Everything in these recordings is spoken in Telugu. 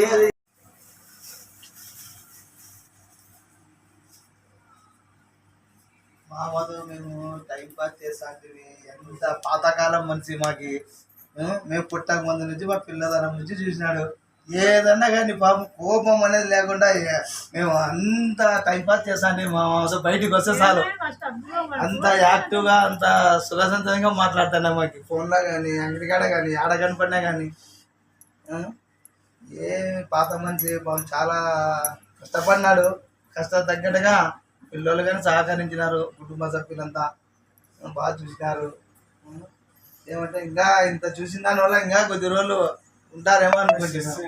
ఏది మా మధు మేము టైం పాస్ చేస్తాంటివి ఎంత పాతకాలం మనిషి మాకి మేము పుట్టక ముందు నుంచి మా పిల్లదనం నుంచి చూసినాడు. ఏదన్నా కానీ పాపం కోపం అనేది లేకుండా మేము అంత టైం పాస్ చేస్తాండి మా అసలు బయటికి వస్తే చాలు. అంత యాక్టివ్గా అంత సుఖసంతంగా మాట్లాడుతున్నా మాకు. ఫోన్లో కానీ అంగడికాడ కానీ ఆడ కనపడినా కానీ? ఏ పాత మనిషి పాపం చాలా కష్టపడినాడు. కష్ట తగ్గట్టుగా పిల్లలు కానీ సహకరించినారు. కుటుంబ సభ్యులంతా బాగా చూసినారు? ఏమంటే ఇంకా ఇంత చూసిన దాని వల్ల ఇంకా కొద్ది రోజులు ఉంటారేమో అనుకుంటున్నాను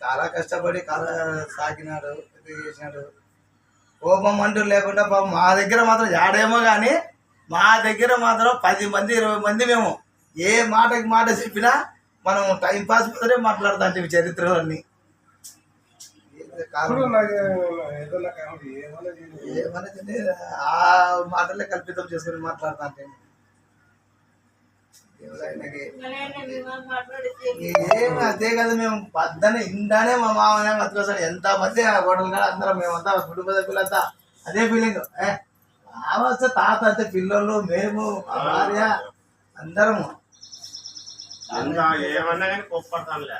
చాలా కష్టపడి కాల సాగినాడు ఇది చేసినాడు. కోపం అంటూ లేకుండా పాపం మా దగ్గర మాత్రం ఆడేమో కానీ మా దగ్గర మాత్రం పది మంది ఇరవై మంది మేము ఏ మాటకి మాట చెప్పినా మనం టైం పాస్ మాత్రమే మాట్లాడతాం చరిత్రలన్నీ. ఏమన్నా ఆ మాటలే కల్పితం చేసుకుని మాట్లాడతా అంటే ఏం అదే కదా మేము పద్దన ఇందానే మా మామనే బతుకొస్తాడు ఎంత మంది గొడవలు కూడా అందరం మేమంతా కుటుంబ సభ్యులంతా అదే ఫీలింగ్ ఏ తాత అంటే పిల్లలు మేము భార్య అందరము. ఏమన్నా కానీ కోప్పడతానులే.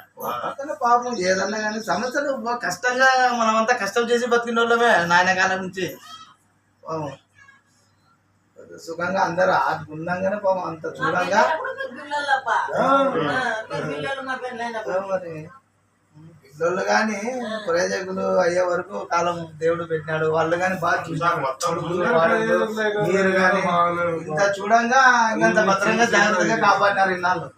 పాపం ఏదన్నా కానీ సమస్యలు కష్టంగా మనమంతా కష్టం చేసి బతికిన వాళ్ళమే నాయన కాలం నుంచి సుఖంగా అందరూ ఆడుకున్నాగానే పాపం అంత చూడంగా మరి. పిల్లలు కానీ ప్రయోజకులు అయ్యే వరకు కాలం దేవుడు పెట్టినాడు. వాళ్ళు కానీ బాగా చూసారు మీరు కానీ ఇంత చూడంగా ఇంత భద్రంగా జాగ్రత్తగా కాపాడినారు ఇన్నాళ్ళు.